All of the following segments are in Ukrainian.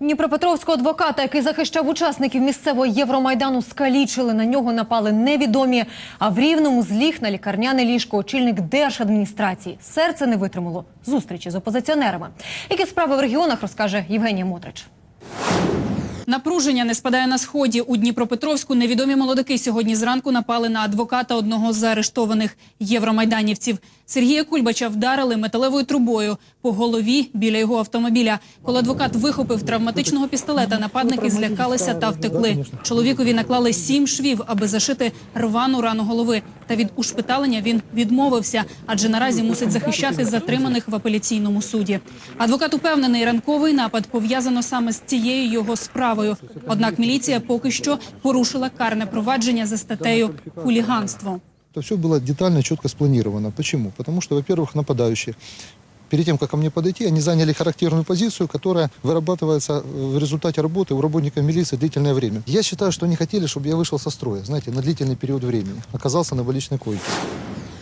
Дніпропетровського адвоката, який захищав учасників місцевого Євромайдану, скалічили. На нього напали невідомі. А в Рівному зліг на лікарняне ліжко очільник держадміністрації. Серце не витримало зустрічі з опозиціонерами. Які справи в регіонах розкаже Євгенія Мотрич. Напруження не спадає на сході. У Дніпропетровську невідомі молодики сьогодні зранку напали на адвоката одного з заарештованих євромайданівців. Сергія Кульбача вдарили металевою трубою по голові біля його автомобіля. Коли адвокат вихопив травматичного пістолета, нападники злякалися та втекли. Чоловікові наклали сім швів, аби зашити рвану рану голови. Та від ушпиталення він відмовився, адже наразі мусить захищати затриманих в апеляційному суді. Адвокат упевнений, ранковий напад пов'язано саме з цією його справою. Однак міліція поки що порушила карне провадження за статтею хуліганство. Это все было детально, четко спланировано. Почему? Потому что, во-первых, нападающие перед тем, как ко мне подойти, они заняли характерную позицию, которая вырабатывается э, в результате работы у работников милиции длительное время. Я считаю, что они хотели, чтобы я вышел со строя, знаете, на длительный период времени. Оказался на больничной койке.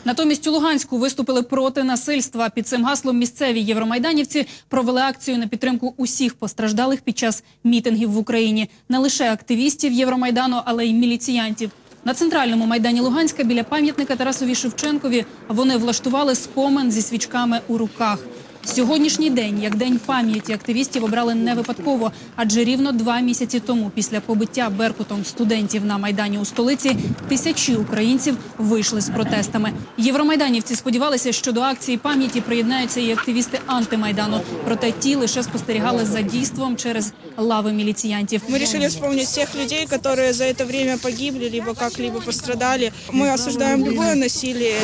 Натомість у Луганську виступили проти насильства. Під цим гаслом місцеві євромайданівці провели акцію на підтримку усіх постраждалих під час мітингів в Україні. Не лише активістів Євромайдану, але й міліціянтів. На центральному майдані Луганська біля пам'ятника Тарасові Шевченкові вони влаштували скомен зі свічками у руках. Сьогоднішній день, як день пам'яті активістів, обрали не випадково, адже рівно два місяці тому, після побиття беркутом студентів на майдані у столиці, тисячі українців вийшли з протестами. Євромайданівці сподівалися, що до акції пам'яті приєднаються і активісти антимайдану. Проте ті лише спостерігали за дійством через лави міліціянтів. Мы решили вспомнить всех людей, которые за это время погибли, либо как-либо пострадали. Мы осуждаем любое насилие.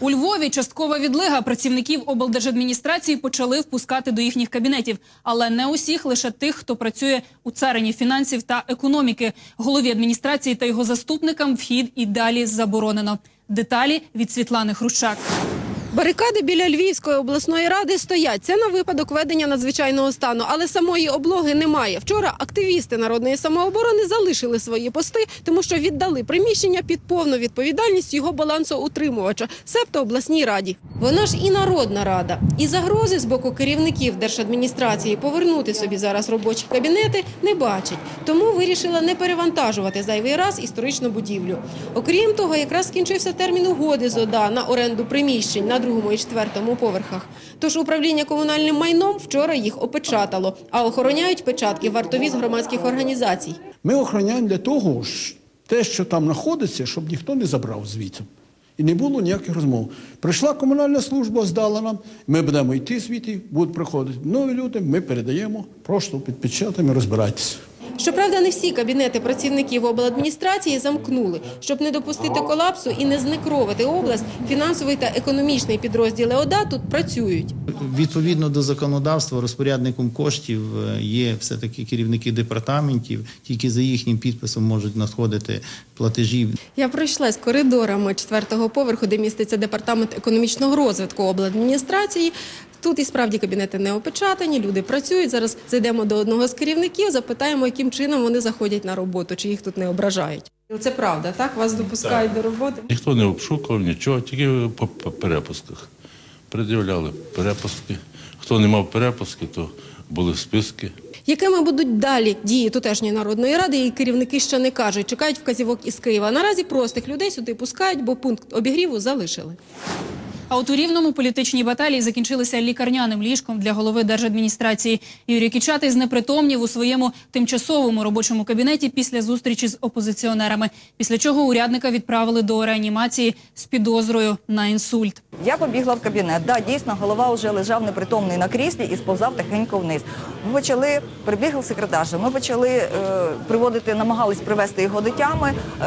У Львові часткова відлига працівників облдержадміністрації почали впускати до їхніх кабінетів, але не усіх, лише тих, хто працює у царині фінансів та економіки. Голові адміністрації та його заступникам вхід і далі заборонено. Деталі від Світлани Хрущак. Барикади біля Львівської обласної ради стоять. Це на випадок ведення надзвичайного стану, але самої облоги немає. Вчора активісти народної самооборони залишили свої пости, тому що віддали приміщення під повну відповідальність його балансоутримувача, себто обласній раді. Вона ж і народна рада, і загрози з боку керівників держадміністрації повернути собі зараз робочі кабінети не бачить. Тому вирішила не перевантажувати зайвий раз історичну будівлю. Окрім того, якраз скінчився термін угоди з ОДА на оренду приміщень на другому і четвертому поверхах. Тож управління комунальним майном вчора їх опечатало, а охороняють печатки вартові з громадських організацій. Ми охороняємо для того, те, що там знаходиться, щоб ніхто не забрав звідси. І не було ніяких розмов. Прийшла комунальна служба, здала нам, ми будемо йти звідти, будуть приходити нові люди, ми передаємо, просто під печатами розбирайтеся. Щоправда, не всі кабінети працівників обладміністрації замкнули. Щоб не допустити колапсу і не знекровити область, фінансовий та економічний підрозділи ОДА тут працюють. Відповідно до законодавства, розпорядником коштів е, є все-таки керівники департаментів. Тільки за їхнім підписом можуть надходити платежі. Я пройшлась коридорами четвертого поверху, де міститься департамент економічного розвитку обладміністрації. Тут і справді кабінети не опечатані, люди працюють. Зараз зайдемо до одного з керівників, запитаємо, яким чином вони заходять на роботу, чи їх тут не ображають. Це правда, так? Вас допускають до роботи? Ніхто не обшукував нічого, тільки по, по перепусках. Пред'являли перепуски. Хто не мав перепуски, то були списки. Якими будуть далі дії тутешньої народної ради, і керівники ще не кажуть, чекають вказівок із Києва. Наразі простих людей сюди пускають, бо пункт обігріву залишили. А от у рівному політичні баталії закінчилися лікарняним ліжком для голови держадміністрації. Юрій Кічатий знепритомнів у своєму тимчасовому робочому кабінеті після зустрічі з опозиціонерами. Після чого урядника відправили до реанімації з підозрою на інсульт. Я побігла в кабінет. Да, дійсно, голова вже лежав непритомний на кріслі і сповзав тихенько вниз. Ми почали, прибігла секретарша, ми почали е, приводити, намагались привести його до тями, е,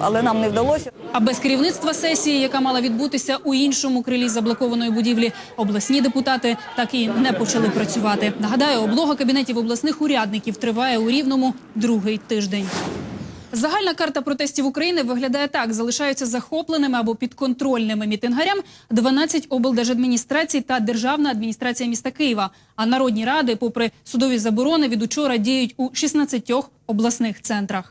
але нам не вдалося. А без керівництва сесії, яка мала відбутися у іншому крилі заблокованої будівлі, обласні депутати так і не почали працювати. Нагадаю, облога кабінетів обласних урядників триває у рівному другий тиждень. Загальна карта протестів України виглядає так: залишаються захопленими або підконтрольними мітингарям 12 облдержадміністрацій та державна адміністрація міста Києва. А народні ради, попри судові заборони, від учора діють у 16 обласних центрах.